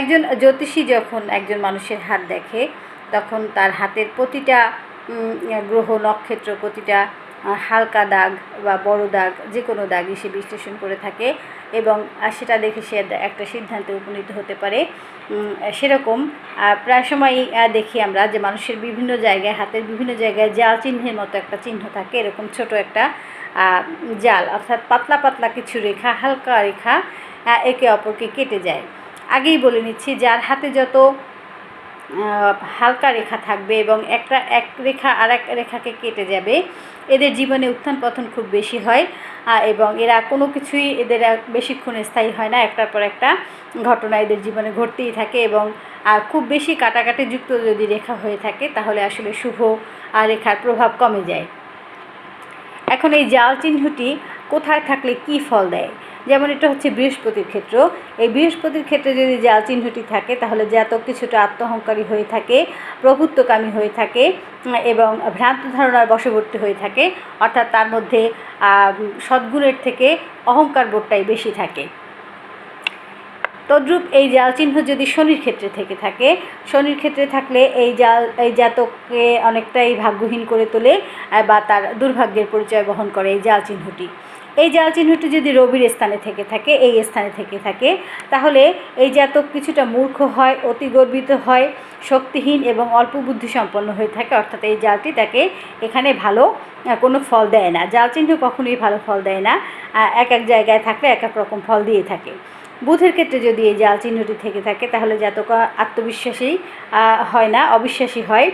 একজন জ্যোতিষী যখন একজন মানুষের হাত দেখে, তখন তার হাতের প্রতিটা গ্রহ, নক্ষত্র, প্রতিটা হালকা দাগ বা বড় দাগ যে কোনো দাগই সে বিশ্লেষণ করে থাকে এবং সেটা দেখে সে একটা সিদ্ধান্তে উপনীত হতে পারে। সেরকম প্রায় সময়ই দেখি আমরা যে মানুষের বিভিন্ন জায়গায়, হাতের বিভিন্ন জায়গায় জাল চিহ্নের মতো একটা চিহ্ন থাকে, এরকম ছোট একটা জাল, অর্থাৎ পাতলা পাতলা কিছু রেখা, হালকা রেখা একে অপরকে কেটে যায়। আগেই বলে নিচ্ছি, যার হাতে যত হালকা রেখা থাকবে এবং একটা, এক রেখা আর এক রেখাকে কেটে যাবে, এদের জীবনে উত্থান পতন খুব বেশি হয় এবং এরা কোনো কিছুই এদের বেশিক্ষণ স্থায়ী হয় না, একটার পর একটা ঘটনা এদের জীবনে ঘটতেই থাকে এবং খুব বেশি কাটাকাটি যুক্ত যদি রেখা হয়ে থাকে, তাহলে আসলে শুভ রেখার প্রভাব কমে যায়। এখন এই জাল চিহ্নটি কোথায় থাকলে কি ফল দেয়? যেমন এটা হচ্ছে বৃহস্পতির ক্ষেত্র। এই বৃহস্পতির ক্ষেত্রে যদি জাল চিহ্নটি থাকে, তাহলে জাতক কিছুটা আত্মহংকারী হয়ে থাকে, প্রভুত্বকামী হয়ে থাকে, এবং ভ্রান্ত ধারণার বশবর্তী হয়ে থাকে। অর্থাৎ তার মধ্যে সদ্গুণের থেকে অহংকার বোধটাই বেশি থাকে। তদ্রূপ এই জাল চিহ্ন যদি শনির ক্ষেত্রে থেকে থাকে, শনির ক্ষেত্রে থাকলে এই জাল, এই জাতককে অনেকটাই ভাগ্যহীন করে তোলে, বা তার দুর্ভাগ্যের পরিচয় বহন করে এই জাল চিহ্নটি। এই জাল চিহ্নটি যদি রবির স্থানে থেকে থাকে, এই স্থানে থেকে থাকে, তাহলে এই জাতক কিছুটা মূর্খ হয়, অতি গর্বিত হয়, শক্তিহীন এবং অল্প বুদ্ধি সম্পন্ন হয়ে থাকে, অর্থাৎ এই জালটি তাকে এখানে ভালো কোনো ফল দেয় না। জাল চিহ্ন কখনোই ভালো ফল দেয় না এক এক জায়গায় থাকলে এক এক রকম ফল দিয়ে থাকে। বুধের ক্ষেত্রে যদি এই জাল চিহ্নটি থেকে থাকে, তাহলে জাতক আত্মবিশ্বাসী হয় না, অবিশ্বাসী হয়।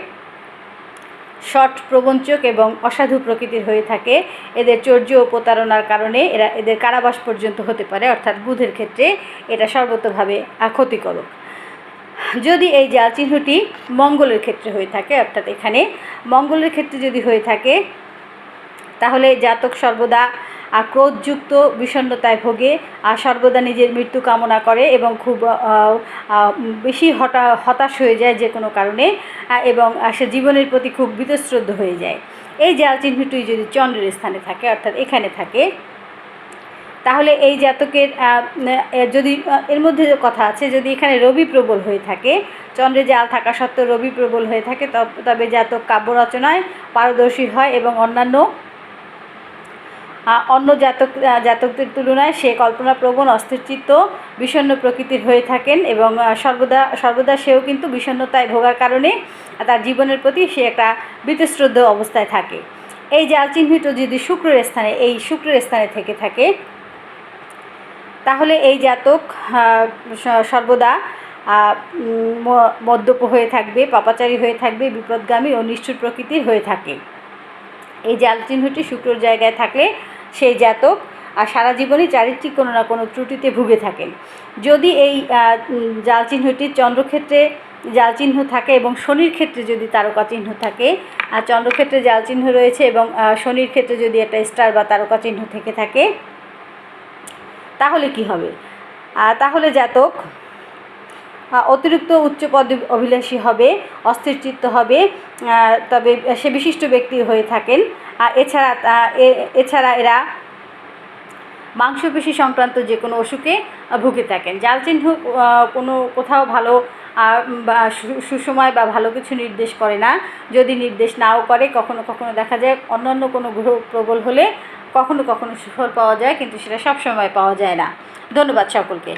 শট প্রবঞ্চক এবং অসাধু প্রকৃতির হয়ে থাকে। এদের চর্য ও প্রতারণার কারণে এরা এদের কারাবাস পর্যন্ত হতে পারে, অর্থাৎ বুধের ক্ষেত্রে এটা সর্বতভাবে ক্ষতিকরক। যদি এই জাল চিহ্নটি মঙ্গলের ক্ষেত্রে হয়ে থাকে, অর্থাৎ এখানে মঙ্গলের ক্ষেত্রে যদি হয়ে থাকে, তাহলে জাতক সর্বদা আহ, ক্রোধযুক্ত বিষণ্ণতায় ভোগে আর সর্বদা নিজের মৃত্যু কামনা করে এবং খুব বেশি হতা হতাশ হয়ে যায় যে কোনো কারণে এবং সে জীবনের প্রতি খুব বীতশ্রদ্ধ হয়ে যায়। এই জাল চিহ্নটি যদি চন্দ্রের স্থানে থাকে অর্থাৎ এখানে থাকে তাহলে এই জাতকের যদি এর মধ্যে কথা আছে যদি এখানে রবি প্রবল হয়ে থাকে চন্দ্রে জাল থাকা সত্ত্বেও রবি প্রবল হয়ে থাকে তব- জাতক কাব্য রচনায় পারদর্শী হয় এবং অন্যান্য অন্য জাতক জাতকদের তুলনায় সে কল্পনাপ্রবণ, অস্থিরচিত্ত, বিষণ্ণ প্রকৃতির হয়ে থাকেন এবং সর্বদা সর্বদা সেও কিন্তু বিষণ্ণতায় ভোগার কারণে তার জীবনের প্রতি সে একটা বিতশ্রদ্ধ অবস্থায় থাকে। এই জাল চিহ্নিত যদি শুক্রের স্থানে, এই শুক্রের স্থানে থেকে থাকে, তাহলে এই জাতক সর্বদা মদ্যপ হয়ে থাকবে, পাপাচারী হয়ে থাকবে, বিপদগামী ও নিষ্ঠুর প্রকৃতির হয়ে থাকে। এই জাল চিহ্নটি শুক্রর জায়গায় থাকলে সেই জাতক, আর সারা জীবনই চারিত্রিক কোনো না কোনো ত্রুটিতে ভুগে থাকেন। যদি এই জাল চিহ্নটি চন্দ্রক্ষেত্রে জাল চিহ্ন থাকে এবং শনির ক্ষেত্রে যদি তারকা চিহ্ন থাকে, আর চন্দ্রক্ষেত্রে জাল চিহ্ন রয়েছে এবং শনির ক্ষেত্রে যদি একটা স্টার বা তারকা চিহ্ন থেকে থাকে, তাহলে কি হবে? তাহলে জাতক অতিরিক্ত উচ্চ পদ অভিলাষী হবে, অস্থিরচিত্ত হবে তবে সে বিশিষ্ট ব্যক্তি হয়ে থাকেন। এছাড়া এছাড়া এরা মাংসপেশি সংক্রান্ত যে কোনো অসুখে ভুগে থাকেন। জাল চিহ্ন কোনো কোথাও ভালো সুসময় বা ভালো কিছু নির্দেশ করে না। যদি নির্দেশ নাও করে, কখনো কখনো দেখা যায় অন্যান্য কোনো গ্রহ প্রবল হলে কখনো কখনো সুফল পাওয়া যায়, কিন্তু সেটা সব সময় পাওয়া যায় না। ধন্যবাদ সকলকে।